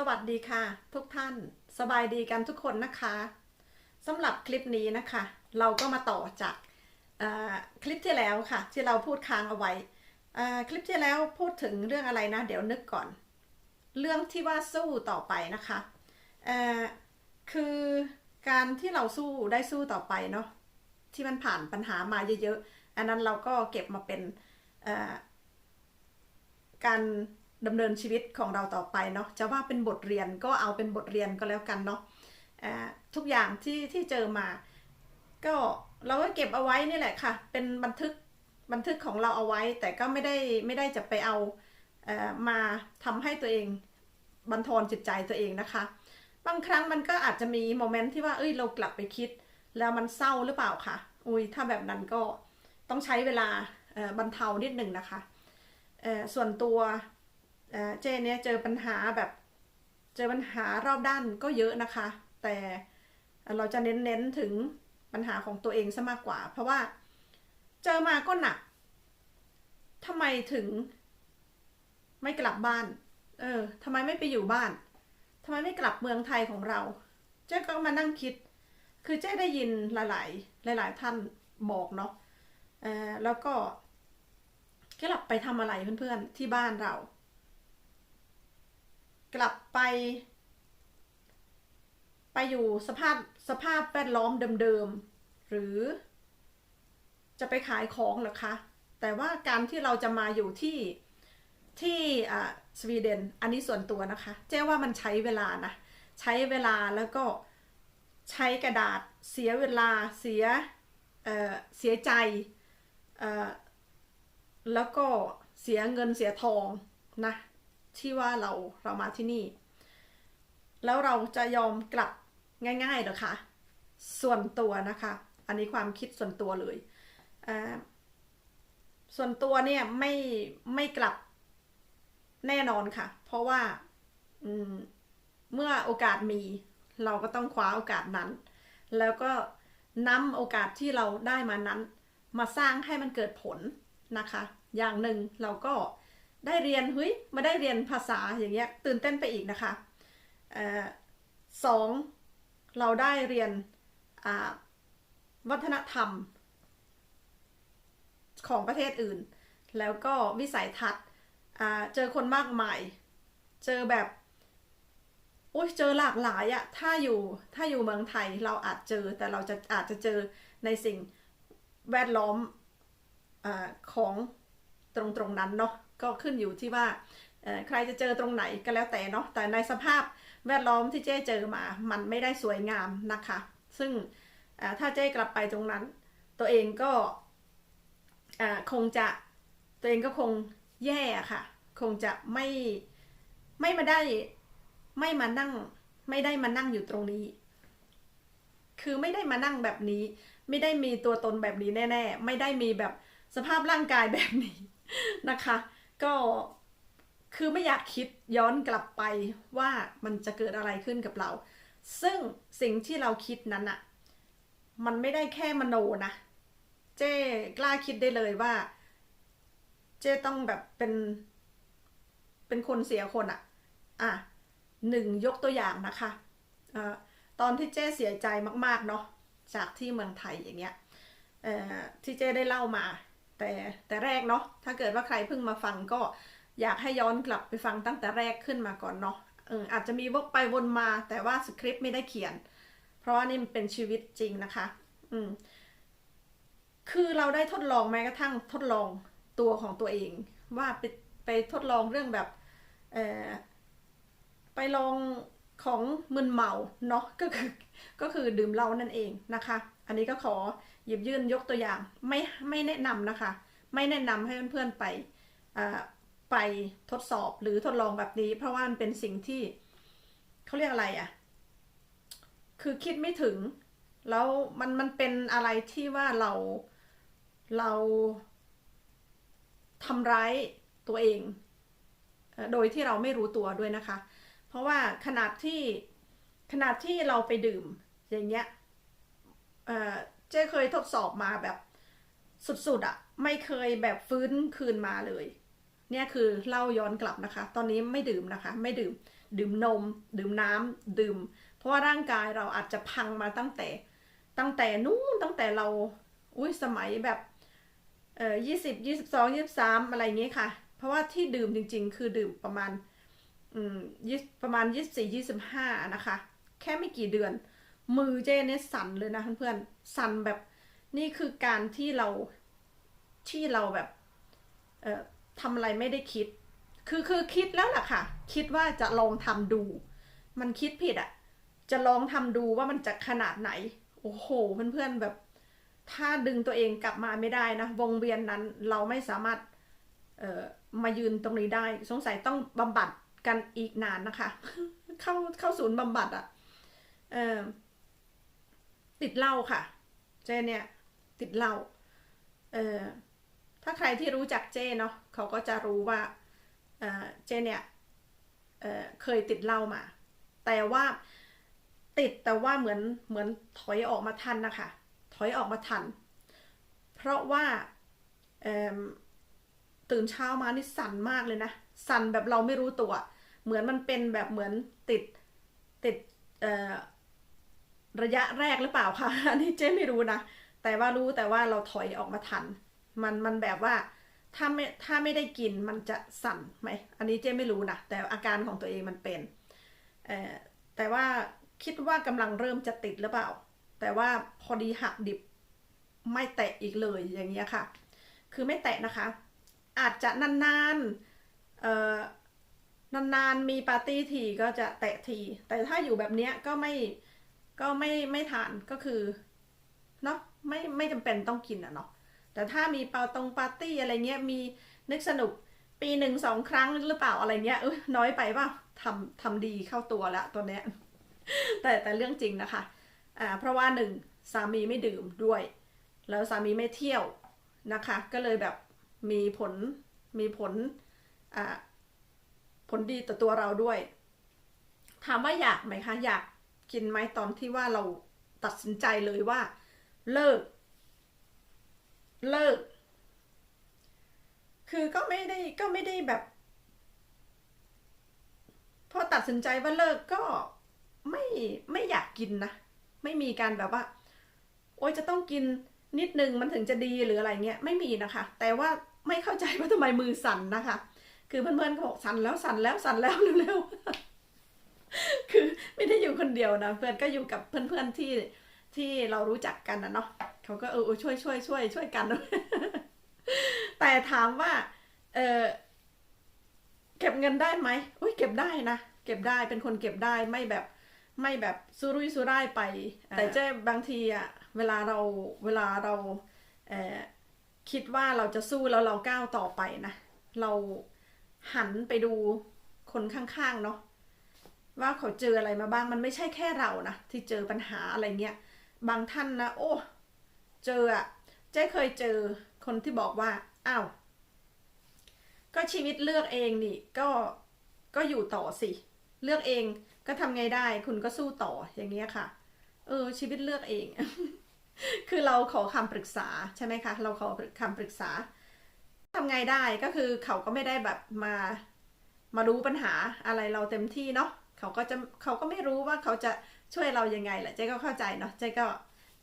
สวัสดีค่ะ ทุกท่านสบายดีกันทุกคนนะคะสำหรับคลิปนี้นะคะ เราก็มาต่อจากคลิปที่แล้วค่ะ ที่เราพูดค้างเอาไว้คลิปที่แล้วพูดถึงเรื่องอะไรนะ เดี๋ยวนึกก่อน เรื่องที่ว่าสู้ต่อไปนะคะคือการที่เราสู้ได้สู้ต่อไปเนาะที่มันผ่านปัญหามาเยอะๆอันนั้นเราก็เก็บมาเป็นการ ดำเนินชีวิตของเราต่อไปเนาะจะว่าเป็นบทเรียนก็เอาเป็นบทเรียนก็แล้วกันเนาะทุกอย่างที่ที่เจอมา ก็เราก็เก็บเอาไว้นี่แหละค่ะ เป็นบันทึกบันทึกของเราเอาไว้ แต่ก็ไม่ได้ไม่ได้จะไปเอาเอ่อมาทำให้ตัวเองบันทอนจิตใจตัวเองนะคะ บางครั้งมันก็อาจจะมีโมเมนต์ที่ว่าเอ้ยเรากลับไปคิด แล้วมันเศร้าหรือเปล่าคะอุ้ยถ้าแบบนั้นก็ต้องใช้เวลาบรรเทานิดหนึ่งนะคะส่วนตัว เอ่อเจเนี่ยเจอปัญหาแบบเจอปัญหารอบด้านก็เยอะนะคะ แต่เราจะเน้นๆถึงปัญหาของตัวเองซะมากกว่า เพราะว่าเจอมาก็หนักทำไมถึงไม่กลับบ้าน เออทำไมไม่ไปอยู่บ้านทำไมไม่กลับเมืองไทยของเรา เจ๊ก็มานั่งคิด คือเจ๊ได้ยินหลาย ๆ หลาย ๆ ท่านบอกเนาะ เออแล้วก็กลับไปทำอะไรเพื่อน ๆ ที่บ้านเรา กลับไป ไปอยู่สภาพสภาพแวดล้อมเดิมๆ หรือ จะไปขายของหรอคะ แต่ว่าการที่เราจะมาอยู่ที่ที่สวีเดน อันนี้ส่วนตัวนะคะ เจ๊ว่ามันใช้เวลานะ ใช้เวลาแล้วก็ใช้กระดาษเสียเวลาเสียเเสียใจ แล้วก็เสียเงินเสียทองนะ ที่ว่าเราเรามาที่นี่ แล้วเราจะยอมกลับง่ายๆหรอคะส่วนตัวนะคะ อันนี้ความคิดส่วนตัวเลยส่วนตัวเนี่ยไม่ไม่กลับแน่นอนค่ะ เพราะว่าเมื่อโอกาสมี เราก็ต้องคว้าโอกาสนั้น แล้วก็นำโอกาสที่เราได้มานั้น มาสร้างให้มันเกิดผลนะคะ อย่างหนึ่งเราก็ ได้เรียนเฮ้ยมาได้เรียนภาษาอย่างเงี้ยตื่นเต้นไปอีกนะคะออสองเราได้เรียนวัฒนธรรม ของประเทศอื่น แล้วก็วิสัยทัศน์เจอคนมากมาย เจอแบบโอ้ยเจอหลากหลายอะถ้าอยู่ถ้าอยู่เมืองไทยเราอาจเจอแต่เราจะอาจจะเจอในสิ่งแวดล้อมอของตรงตรงนั้นเนาะ ก็ขึ้นอยู่ที่ว่าใครจะเจอตรงไหนก็แล้วแต่เนาะแต่ในสภาพแวดล้อมที่เจ้เจอมา มันไม่ได้สวยงามนะคะ ซึ่งถ้าเจ้กลับไปตรงนั้น ตัวเองก็คงจะตัวเองก็คงแย่ค่ะ คงจะไม่ไม่มาได้ไม่มานั่ง ไม่ได้มานั่งอยู่ตรงนี้ คือไม่ได้มานั่งแบบนี้ ไม่ได้มีตัวตนแบบนี้แน่ ๆ ไม่ได้มีแบบสภาพร่างกายแบบนี้นะคะ ก็คือไม่อยากคิดย้อนกลับไปว่ามันจะเกิดอะไรขึ้นกับเรา ซึ่งสิ่งที่เราคิดนั้นอะมันไม่ได้แค่มโนนะ เจ้กล้าคิดได้เลยว่า เจ้ต้องแบบเป็น เป็นคนเสียคนอะอะหนึ่งยกตัวอย่างนะคะเอ่อตอนที่เจ้เสียใจมากๆเนาะจากที่เมืองไทยอย่างเงี้ยเอ่อที่เจ้ได้เล่ามา แต่แต่แรกเนาะถ้าเกิดว่าใครเพิ่งมาฟังก็อยากให้ย้อนกลับไปฟังตั้งแต่แรกขึ้นมาก่อนเนาะเอออาจจะมีวกไปวนมาแต่ว่าสคริปต์ไม่ได้เขียน เพราะว่านี่มันเป็นชีวิตจริงนะคะ อืมคือเราได้ทดลองแม้กระทั่งทดลองตัวของตัวเอง ว่าไปไปทดลองเรื่องแบบเออไปลองของมึนเมาเนาะก็คือก็คือดื่มเหล้านั่นเองนะคะ อันนี้ก็ขอ หยิบยื่นยกตัวอย่างไม่ไม่แนะนำนะคะ ไม่แนะนำให้เพื่อนๆไปไปทดสอบหรือทดลองแบบนี้ เพราะว่ามันเป็นสิ่งที่เขาเรียกอะไรอะ่ะ คือคิดไม่ถึง แล้วมันมันเป็นอะไรที่ว่าเราเราทำร้ายตัวเอง โดยที่เราไม่รู้ตัวด้วยนะคะ เพราะว่าขนาดที่ขนาดที่เราไปดื่มอย่างเงี้ย เจ๊เคยทดสอบมาแบบสุดๆอะ่ะไม่เคยแบบฟื้นคืนมาเลย เนี่ยคือเล่าย้อนกลับนะคะ ตอนนี้ไม่ดื่มนะคะ ไม่ดื่มดื่มนม ดื่มน้ำดื่ม เพราะว่าร่างกายเราอาจจะพังมาตั้งแต่ ตั้งแต่นู้นตั้งแต่เราอุ้ยสมัยแบบเอ่อยี่สิบยี่สิบสองยี่สิบสามอะไรเงี้ยค่ะ เพราะว่าที่ดื่มจริง ๆ คือดื่มประมาณอืมยี่ประมาณยี่สิบสี่ยี่สิบห้านะคะ แค่ไม่กี่เดือน มือเจเนี่ยสั่นเลยนะเพื่อนๆสั่นแบบนี่คือการที่เราที่เราแบบเอ่อทำอะไรไม่ได้คิด คือคือคิดแล้วล่ะค่ะ คิดว่าจะลองทำดู มันคิดผิดอะ่ะ จะลองทำดูว่ามันจะขนาดไหน โอ้โหเพื่อนๆแบบ ถ้าดึงตัวเองกลับมาไม่ได้นะวงเวียนนั้นเราไม่สามารถเอ่อมายืนตรงนี้ได้ สงสัยต้องบำบัดกันอีกนานนะคะ เข้าเข้าศูนย์บำบัดอะ่ะเอ่อ ติดเหล้าค่ะ เจเนี่ยติดเหล้าเอ่อถ้าใครที่รู้จักเจเนาะเขาก็จะรู้ว่าเอ่อเจเนี่ยเอ่อเคยติดเหล้ามา แต่ว่าติดแต่ว่าเหมือนเหมือนถอยออกมาทันนะคะ ถอยออกมาทัน เพราะว่าเอิ่มตื่นเช้ามานี่สั่นมากเลยนะ สั่นแบบเราไม่รู้ตัว เหมือนมันเป็นแบบเหมือนติดติดเอ่อ ระยะแรกหรือเปล่าคะอันนี้เจ๊ไม่รู้นะ แต่ว่ารู้แต่ว่าเราถอยออกมาทัน มันมันแบบว่าถ้าไม่ถ้าไม่ได้กินมันจะสั่นไหมอันนี้เจ๊ไม่รู้นะ แต่อาการของตัวเองมันเป็นเอ่อแต่ว่าคิดว่ากำลังเริ่มจะติดหรือเปล่า แต่ว่าพอดีหักดิบไม่แตะอีกเลยอย่างเงี้ยค่ะ คือไม่แตะนะคะ อาจจะนานๆเอ่อนานๆมีปาร์ตี้ทีก็จะแตะที แต่ถ้าอยู่แบบเนี้ยก็ไม่ ก็ไม่ไม่ทานก็คือเนาะไม่ไม่จำเป็นต้องกินอะเนาะแต่ถ้ามีปาตรงปาร์ตี้อะไรเงี้ยมีนึกสนุกปีหนึ่งสองครั้งหรือเปล่าอะไรเงี้ยเอ้ยน้อยไปเปล่าทำทำดีเข้าตัวล้วตัวเนี้ยแต่แต่เรื่องจริงนะคะอ่าเพราะว่าหนึ่งสามีไม่ดื่มด้วย แล้วสามีไม่เที่ยวนะคะ ก็เลยแบบมีผลมีผลอ่าผลดีต่อตัวเราด้วย ถามว่าอยากไหมคะอยาก กินไหมตอนที่ว่าเราตัดสินใจเลยว่า เลิก เลิก คือก็ไม่ได้ก็ไม่ได้แบบพอตัดสินใจว่าเลิกก็ไม่ไม่อยากกินนะ ไม่มีการแบบว่า โอ๊ยจะต้องกินนิดนึงมันถึงจะดีหรืออะไรเงี้ยไม่มีนะคะ แต่ว่าไม่เข้าใจว่าทำไมมือสั่นนะคะ คือเพื่อนๆก็บอกสั่นแล้วสั่นแล้วสั่นแล้วเร็วๆ คือไม่ได้อยู่คนเดียวนะเพื่อนก็อยู่กับเพื่อนๆที่ที่เรารู้จักกันนะเนาะเขาก็เออเออช่วยช่วยช่วยช่วยกัน แต่ถามว่าเออเก็บเงินได้ไหมอุ้ยเก็บได้นะเก็บได้เป็นคนเก็บได้ไม่แบบไม่แบบสุรุ่ยสุร่ายไป แต่เจ๊บางทีอะเวลาเราเวลาเราเอ่อคิดว่าเราจะสู้แล้วเราก้าวต่อไปนะ เราหันไปดูคนข้างๆเนาะ ว่าเขาเจออะไรมาบ้างมันไม่ใช่แค่เรานะที่เจอปัญหาอะไรเงี้ยบางท่านนะโอ้เจออะเจ๊เคยเจอคนที่บอกว่าอ้าวก็ชีวิตเลือกเองนี่ก็ก็อยู่ต่อสิ เลือกเองก็ทำไงได้คุณก็สู้ต่ออย่างเงี้ยค่ะ เออ ชีวิตเลือกเอง คือเราขอคำปรึกษาใช่ไหมคะ เราขอคำปรึกษาทำไงได้ก็คือเขาก็ไม่ได้แบบมามารู้ปัญหาอะไรเราเต็มที่เนาะ เขาก็จะเขาก็ไม่รู้ว่าเขาจะช่วยเรายังไงแหละเจ๊ก็เข้าใจเนาะเจ๊ก็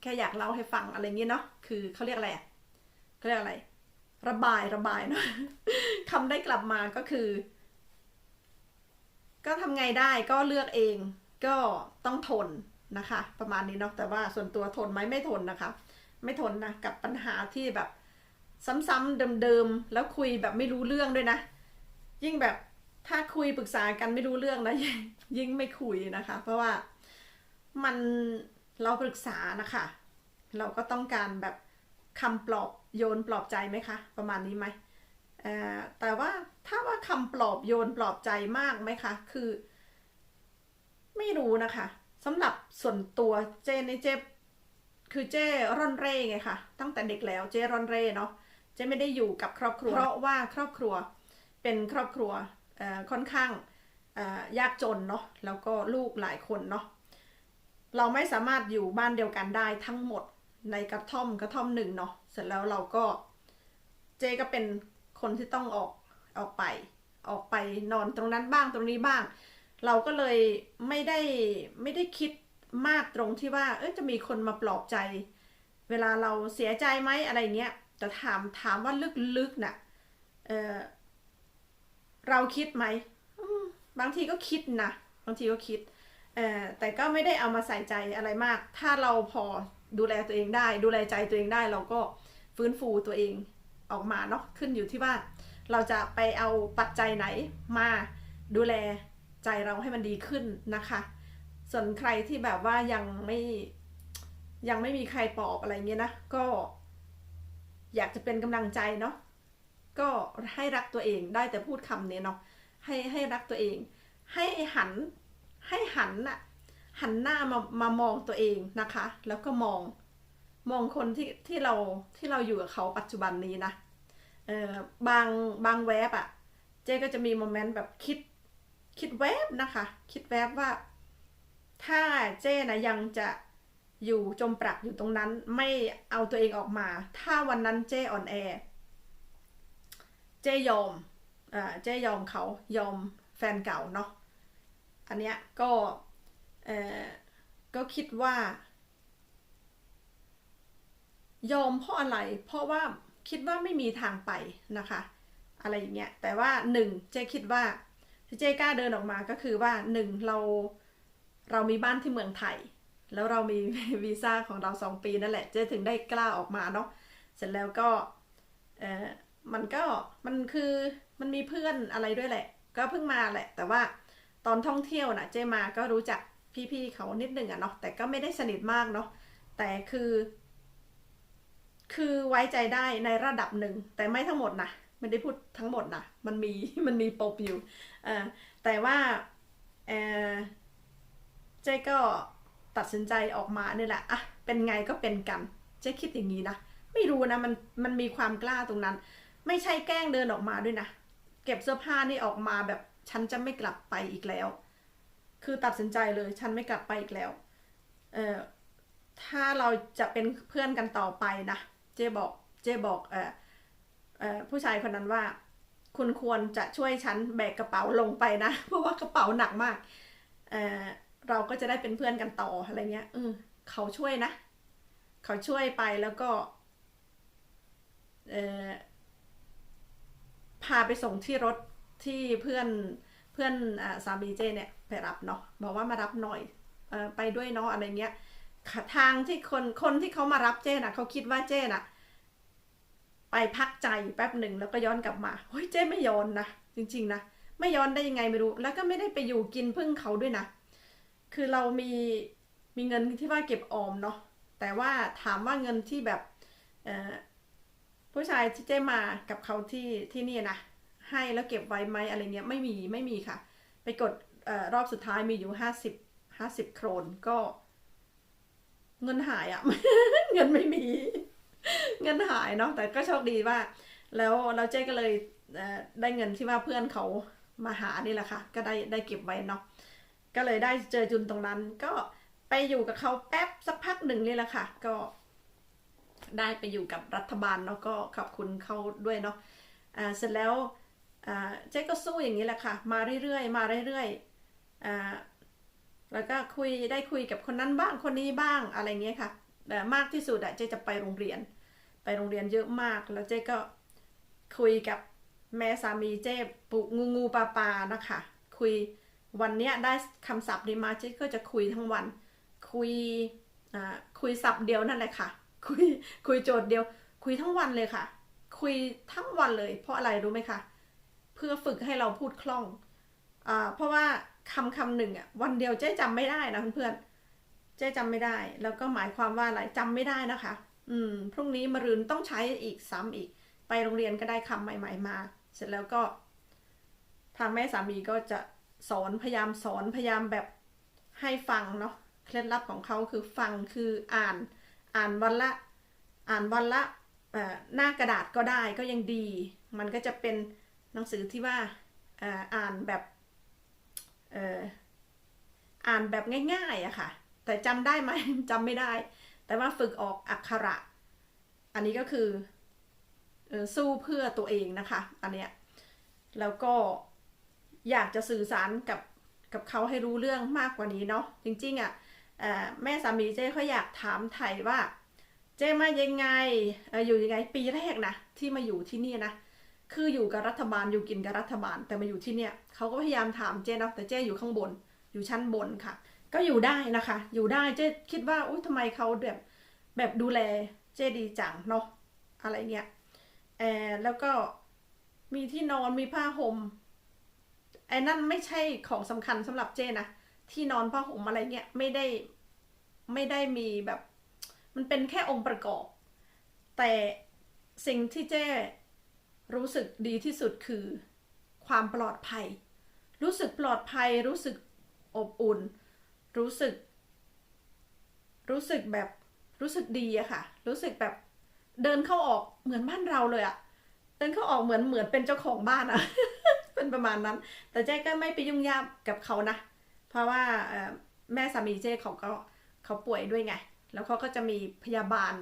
แค่อยากเล่าให้ฟังอะไรเงี้ยเนาะคือเขาเรียกอะไรอะเขาเรียกอะไร ระบายระบายเนาะคำได้กลับมาก็คือ ก็ทำไงได้ก็เลือกเองก็ต้องทนนะคะ ประมาณนี้เนาะแต่ว่าส่วนตัวทนไหมไม่ทนนะคะ ไม่ทนนะกับปัญหาที่แบบซ้ำๆเดิมๆแล้วคุยแบบไม่รู้เรื่องด้วยนะ ยิ่งแบบ ถ้าคุยปรึกษากันไม่รู้เรื่องนะยิ่งไม่คุยนะคะ เพราะว่ามันเราปรึกษานะคะ เราก็ต้องการแบบคำปลอบโยนปลอบใจไหมคะ ประมาณนี้ไหมแต่ว่าถ้าว่าคำปลอบโยนปลอบใจมากไหมคะ คือ ไม่รู้นะคะสำหรับส่วนตัวเจนในเจคือเจร่อนเร่ไงคะตั้งแต่เด็กแล้วเจร่อนเร่เนาะเจไม่ได้อยู่กับครอบครัว เพราะว่าครอบครัวเป็นครอบครัว ค่อนข้างยากจนเนาะแล้วก็ลูกหลายคนเนาะเราไม่สามารถอยู่บ้านเดียวกันได้ทั้งหมดในกระท่อมกระท่อมหนึ่งเนาะเสร็จแล้วเราก็เจก็เป็นคนที่ต้องออกออกไป ออกไปนอนตรงนั้นบ้างตรงนี้บ้าง เราก็เลยไม่ได้ไม่ได้คิดมากตรงที่ว่า เอจะมีคนมาปลอบใจ เวลาเราเสียใจไหมอะไรเงี้ยแต่ถามถามว่าลึกๆน่ะเออ เราคิดไหมบางทีก็คิดนะบางทีก็คิดแต่ก็ไม่ได้เอามาใส่ใจอะไรมาก ถ้าเราพอดูแลตัวเองได้ ดูแลใจตัวเองได้ เราก็ฟื้นฟูตัวเองออกมาเนาะขึ้นอยู่ที่ว่า เราจะไปเอาปัจจัยไหนมาดูแลใจเราให้มันดีขึ้นนะคะ ส่วนใครที่แบบว่ายังไม่ยังไม่มีใครปลอบอะไรเงี้ยนะก็ อยากจะเป็นกำลังใจเนาะ ก็ให้รักตัวเองได้แต่พูดคำนี้เนาะให้ให้รักตัวเอง ให้หันให้หันน่ะหันหน้ามามามองตัวเองนะคะ แล้วก็มองมองคนที่ที่เราที่เราอยู่กับเขาปัจจุบันนี้นะเออบางบางแวบอะเจ๊ก็จะมีโมเมนต์แบบคิดคิดแวบนะคะ คิดแวบว่า ถ้าเจ๊นะยังจะอยู่จมปลักอยู่ตรงนั้น ไม่เอาตัวเองออกมา ถ้าวันนั้นเจ๊อ่อนแอ เจยอมอ่าเจยอมเขายอมแฟนเก่าเนาะอันเนี้ยก็เออก็คิดว่า ยอมเพราะอะไร เพราะว่าคิดว่าไม่มีทางไปนะคะ อะไรอย่างเงี้ยแต่ว่าหนึ่งเจคิดว่าที่เจกล้าเดินออกมาก็คือว่าหนึ่งเราเรามีบ้านที่เมืองไทย แล้วเรามีวีซ่าของเราสองปีนั่นแหละ เจถึงได้กล้าออกมาเนาะเสร็จแล้วก็เออ มันก็มันคือมันมีเพื่อนอะไรด้วยแหละ ก็เพิ่งมาแหละ แต่ว่าตอนท่องเที่ยวนะเจมาก็รู้จักพี่ๆเขานิดหนึ่งอะเนาะแต่ก็ไม่ได้สนิทมากเนาะแต่คือ คือไว้ใจได้ในระดับหนึ่ง แต่ไม่ทั้งหมดนะไม่ได้พูดทั้งหมดนะมันมีมันมีปมอยู่เออแต่ว่าเออเจ๊ก็ตัดสินใจออกมาเนี่ยแหละอะเป็นไงก็เป็นกันเจ๊คิดอย่างนี้นะไม่รู้นะมันมันมีความกล้าตรงนั้น ไม่ใช่แกล้งเดินออกมาด้วยนะ เก็บเสื้อผ้านี่ออกมาแบบฉันจะไม่กลับไปอีกแล้ว คือตัดสินใจเลยฉันไม่กลับไปอีกแล้ว เออถ้าเราจะเป็นเพื่อนกันต่อไปนะ เจ๊บอก เจ๊บอก เออเออผู้ชายคนนั้นว่า คุณควรจะช่วยฉันแบกกระเป๋าลงไปนะ เพราะว่ากระเป๋าหนักมาก เออเราก็จะได้เป็นเพื่อนกันต่ออะไรเงี้ย เออ เขาช่วยนะ เขาช่วยไปแล้วก็ เออ พาไปส่งที่รถที่เพื่อนเพื่อนอสามีเจเนี่ยไปรับเนาะบอกว่ามารับหน่อยอไปด้วยเนาะอะไรเงี้ยทางที่คนคนที่เขามารับเจน่ะเขาคิดว่าเจน่ะ ไปพักใจแป๊บหนึ่งแล้วก็ย้อนกลับมาเฮ้ยเจ้ไม่ย้อนนะจริง ๆนะไม่ย้อนได้ยังไงไม่รู้ แล้วก็ไม่ได้ไปอยู่กินพึ่งเขาด้วยนะคือเรามีมีเงินที่ว่าเก็บออมเนาะแต่ว่าถามว่าเงินที่แบบเอ่อ ผู้ชายที่เจ้มากับเขาที่ที่นี่นะให้แล้วเก็บไว้ไหมอะไรเงี้ยไม่มีไม่มีค่ะ ไปกดออรอบสุดท้ายมีอยู่ห้าสิบห้าสิบโครนก็ เงินหายอะ่ะ เงินไม่มี เงินหายเนาะแต่ก็โชคดีว่า แล้วเราเจ๊ก็เลยเได้เงินที่ว่าเพื่อนเขามาหานี่แหละค่ะ ก็ได้ได้เก็บไว้เนาะก็เลยได้เจอจุนตรงนั้น ก็ไปอยู่กับเขาแป๊บสักพักหนึ่งนี่แหละค่ะ ก็ ได้ไปอยู่กับรัฐบาลเนาะก็ขอบคุณเขาด้วยเนาะเสร็จแล้วเจ๊ก็สู้อย่างนี้แหละค่ะ มาเรื่อยๆ มาเรื่อยๆแล้วก็คุยได้คุยกับคนนั้นบ้างคนนี้บ้างอะไรเงี้ยค่ะแต่มากที่สุดอะเจ๊จะไปโรงเรียน ไปโรงเรียนเยอะมาก แล้วเจ๊ก็คุยกับแม่สามีเจ๊ปุกงูงูปลาปลานะคะ คุยวันเนี้ยได้คำศัพท์นี้มาเจ๊ก็จะคุยทั้งวัน คุยคุยศัพท์เดียวนั่นแหละค่ะ คุยคุยโจทย์เดียว คุยทั้งวันเลยค่ะ คุยทั้งวันเลย เพราะอะไรรู้ไหมคะ เพื่อฝึกให้เราพูดคล่องอ่าเพราะว่าคำคำหนึ่งอะวันเดียวเจ๊จำไม่ได้นะเพื่อนเจ๊จำไม่ได้ แล้วก็หมายความว่าอะไรจำไม่ได้นะคะ อืมพรุ่งนี้มรืนต้องใช้อีกซ้ำอีก ไปโรงเรียนก็ได้คำใหม่ ๆ มา เสร็จแล้วก็ ทางแม่สามีก็จะสอนพยายามสอนพยายามแบบให้ฟังเนาะเคล็ดลับของเขาคือฟังคืออ่าน อ่านวันละอ่านวันละหน้ากระดาษก็ได้ก็ยังดี มันก็จะเป็นหนังสือที่ว่าอ่านแบบอ่านแบบง่ายๆอะค่ะ แต่จำได้ไหมจำไม่ได้ แต่ว่าฝึกออกอักขระ อันนี้ก็คือสู้เพื่อตัวเองนะคะ อันเนี้ยแล้วก็อยากจะสื่อสารกับกับเขาให้รู้เรื่องมากกว่านี้เนาะจริงๆอะ่ะ แม่สามีเจ้เขาอยากถามไทยว่า เจ้มายังไงออยู่ยังไงปีแรกนะที่มาอยู่ที่นี่นะคืออยู่กับรัฐบาลอยู่กินกับรัฐบาลแต่มาอยู่ที่เนี่ยเขาก็พยายามถามเจ้เนาะแต่เจ้อยู่ข้างบน อยู่ชั้นบนค่ะ ก็อยู่ได้นะคะ อยู่ได้เจ๊คิดว่าอุ้ยทำไมเขาแบบแบบดูแลเจ๊ดีจังเนาะอะไรเงี้ยเออแล้วก็มีที่นอนมีผ้าห่มไอ้นั่นไม่ใช่ของสำคัญสำหรับเจ๊นะ ที่นอนผ้าห่มอะไรเงี้ยไม่ได้ไม่ได้มีแบบ มันเป็นแค่องค์ประกอบ แต่สิ่งที่เจ้รู้สึกดีที่สุดคือ ความปลอดภัย รู้สึกปลอดภัย รู้สึกอบอุ่น รู้สึก รู้สึกแบบรู้สึกดีอะค่ะ รู้สึกแบบเดินเข้าออกเหมือนบ้านเราเลยอะเดินเข้าออกเหมือนเหมือนเป็นเจ้าของบ้านอะเป็นประมาณนั้น แต่เจ๊ก็ไม่ไปยุ่งยากกับเขานะ เพราะว่าแม่สามีเจ๊เขาก็เขาป่วยด้วยไง แล้วเขาก็จะมีพยาบาล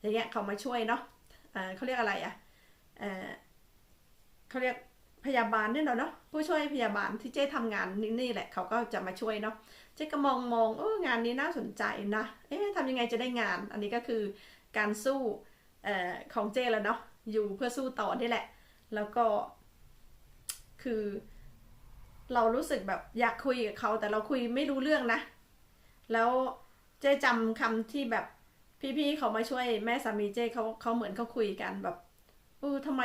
อย่างเงี้ยเขามาช่วยเนาะเเขาเรียกอะไรอะเอ่อเขาเรียกพยาบาลเนี่ยเนาะเนาะผู้ช่วยพยาบาลที่เจ๊ทำงานนี่นี่แหละเขาก็จะมาช่วยเนาะเจ๊ก็มองมองเอองานนี้น่าสนใจนะเอ๊ะทำยังไงจะได้งาน อันนี้ก็คือการสู้เอ่อของเจ๊แล้วเนาะอยู่เพื่อสู้ต่อนี่แหละ แล้วก็คือ เรารู้สึกแบบอยากคุยกับเขาแต่เราคุยไม่รู้เรื่องนะ แล้วเจ๊จำคำที่แบบพี่ๆเขามาช่วยแม่สามีเจ๊เขาเขาเหมือนเขาคุยกันแบบเออทำไม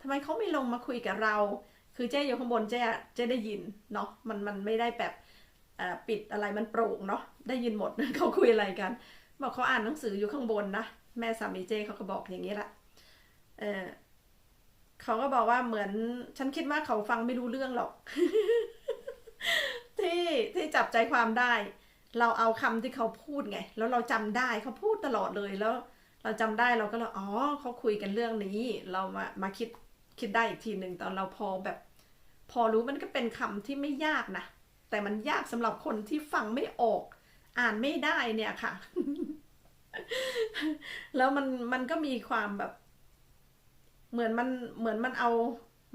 ทำไมเขาไม่ลงมาคุยกับเรา คือเจ๊อยู่ข้างบนเจ๊เจ๊ได้ยินเนาะมันมันไม่ได้แบบอ่อปิดอะไรมันโปร่งเนาะได้ยินหมดเขาคุยอะไรกัน บอกเขาอ่านหนังสืออยู่ข้างบนนะแม่สามีเจเขาก็บอกอย่างนี้แหละเออ เขาก็บอกว่าเหมือน ฉันคิดว่าเขาฟังไม่รู้เรื่องหรอก ที่ที่จับใจความได้ เราเอาคำที่เขาพูดไง แล้วเราจำได้เขาพูดตลอดเลยแล้ว เราจำได้เราก็เลยอ๋อเขาคุยกันเรื่องนี้ เรามามาคิดคิดได้อีกทีหนึ่งตอนเราพอแบบ พอรู้มันก็เป็นคำที่ไม่ยากนะแต่มันยากสำหรับคนที่ฟังไม่ออก อ่านไม่ได้เนี่ยค่ะ แล้วมันมันก็มีความแบบ เหมือนมันเหมือนมันเอา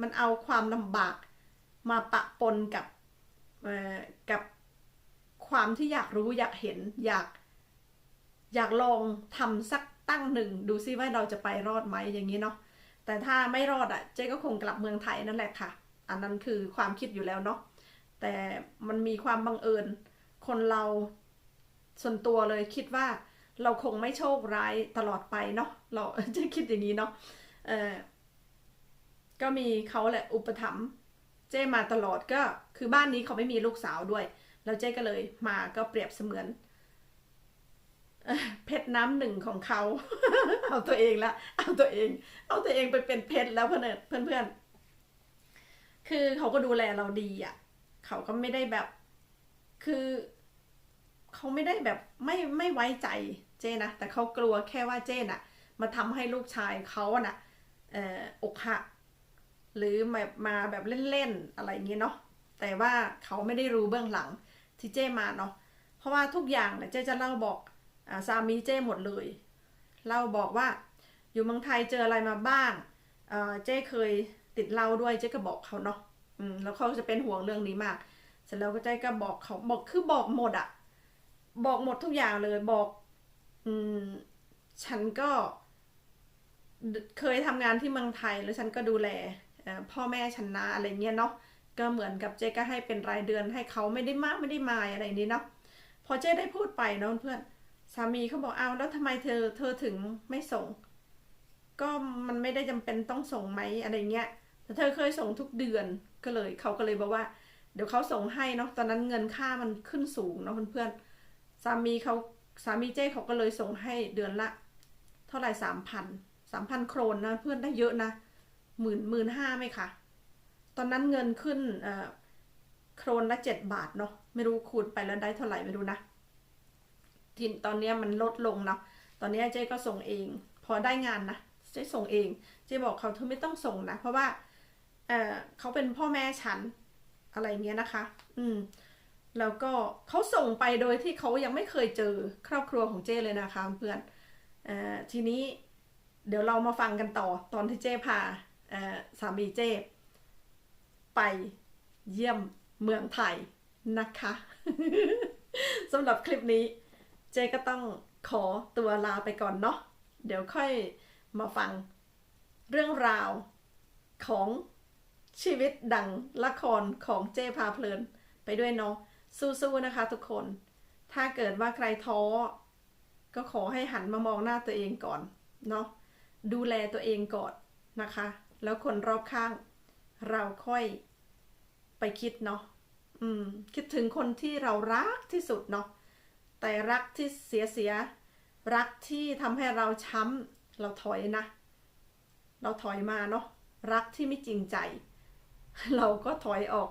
มันเอาความลำบากมาปะปนกับเอ่อกับความที่อยากรู้อยากเห็นอยากอยากลองทำสักตั้งหนึ่ง ดูซิว่าเราจะไปรอดไหมอย่างนี้เนาะแต่ถ้าไม่รอดอะ่ะเจ๊ก็คงกลับเมืองไทยนั่นแหละค่ะ อันนั้นคือความคิดอยู่แล้วเนาะแต่มันมีความบังเอิญ คนเราส่วนตัวเลยคิดว่าเราคงไม่โชคร้ายตลอดไปเนาะเราจะคิดอย่างนี้เนาะ เออก็มีเขาแหละอุปถัมภ์เจ้มาตลอดก็คือบ้านนี้เขาไม่มีลูกสาวด้วย แล้วเจ้ก็เลยมาก็เปรียบเสมือนเอเพชรน้ำหนึ่งของเขาเอาตัวเองละเอาตัวเอง เอาตัวเองไปเป็นเพชรแล้วเพื่อนเพื่อนคือเขาก็ดูแลเราดีอะ เขาก็ไม่ได้แบบ คือเขาไม่ได้แบบไม่ไม่ไว้ใจเจ้นะแต่เขากลัวแค่ว่าเจ้น่ะ มาทำให้ลูกชายเขาน่ะ อกหัก หรือมามาแบบเล่นๆอะไรอย่างเงี้ยเนาะแต่ว่าเขาไม่ได้รู้เบื้องหลังที่เจ้มาเนาะเพราะว่าทุกอย่างเนี่ยเจ้จะเล่าบอกอาสามีเจ้หมดเลยเล่าบอกว่าอยู่เมืองไทยเจออะไรมาบ้างเจ้เคยติดเล้าด้วยเจ้ก็บอกเขาเนาะอืมแล้วเขาจะเป็นห่วงเรื่องนี้มาก เสร็จแล้วก็ใจก็บอกเขาบอกคือบอกหมดอะบอกหมดทุกอย่างเลยบอก อืมฉันก็ เคยทำงานที่เมืองไทยแล้วฉันก็ดูแลพ่อแม่ฉันนะอะไรเงี้ยเนาะก็เหมือนกับเจ๊ก็ให้เป็นรายเดือนให้เขาไม่ได้มากไม่ได้มายอะไรนี้เนาะพอเจ๊ได้พูดไปเนาะเพื่อนสามีเขาบอกเอาแล้วทำไมเธอเธอถึงไม่ส่ง ก็มันไม่ได้จำเป็นต้องส่งไหมอะไรเงี้ยแต่เธอเคยส่งทุกเดือนก็เลยเขาก็เลยบอกว่า เดี๋ยวเขาส่งให้เนาะตอนนั้นเงินค่ามันขึ้นสูงเนาะเพื่อนๆสามีเขาสามีเจ้เขาก็เลยส่งให้เดือนละ เท่าไหร่สามพัน สามพันโครนนะเพื่อนได้เยอะนะหมื่นหมื่นห้าไหมคะ ตอนนั้นเงินขึ้นโครนละเจ็ดบาทเนาะไม่รู้คูณไปแล้วได้เท่าไหร่ไม่รู้นะทีตอนนี้มันลดลงเนาะตอนนี้เจ๊ก็ส่งเอง พอได้งานนะเจ๊ส่งเองเจ๊บอกเขาเธอไม่ต้องส่งนะเพราะว่าเเขาเป็นพ่อแม่ฉันอะไรเงี้ยนะคะ อืมแล้วก็เขาส่งไปโดยที่เขายังไม่เคยเจอครอบครัวของเจ้เลยนะคะเพื่อนอทีนี้ เดี๋ยวเรามาฟังกันต่อตอนที่เจ้พาสามีเจ้ไปเยี่ยมเมืองไทยนะคะสำหรับคลิปนี้เจก็ต้องขอตัวลาไปก่อนเนาะเดี๋ยวค่อยมาฟังเรื่องราวของชีวิตดังละครของเจพาเพลินไปด้วยเนาะสู้ๆนะคะทุกคน ถ้าเกิดว่าใครท้อ ก็ขอให้หันมามองหน้าตัวเองก่อนเนาะ ดูแลตัวเองก่อนนะคะ แล้วคนรอบข้างเราค่อยไปคิดเนาะอืม คิดถึงคนที่เรารักที่สุดเนาะแต่รักที่เสียเสีย รักที่ทำให้เราช้ำเราถอยนะ เราถอยมาเนาะรักที่ไม่จริงใจ เราก็ถอยออก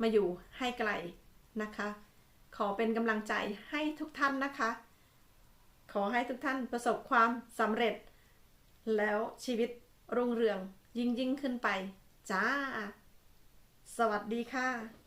มาอยู่ให้ไกลนะคะ ขอเป็นกำลังใจให้ทุกท่านนะคะ ขอให้ทุกท่านประสบความสำเร็จ แล้วชีวิตรุ่งเรืองยิ่งยิ่งขึ้นไป จ้า สวัสดีค่ะ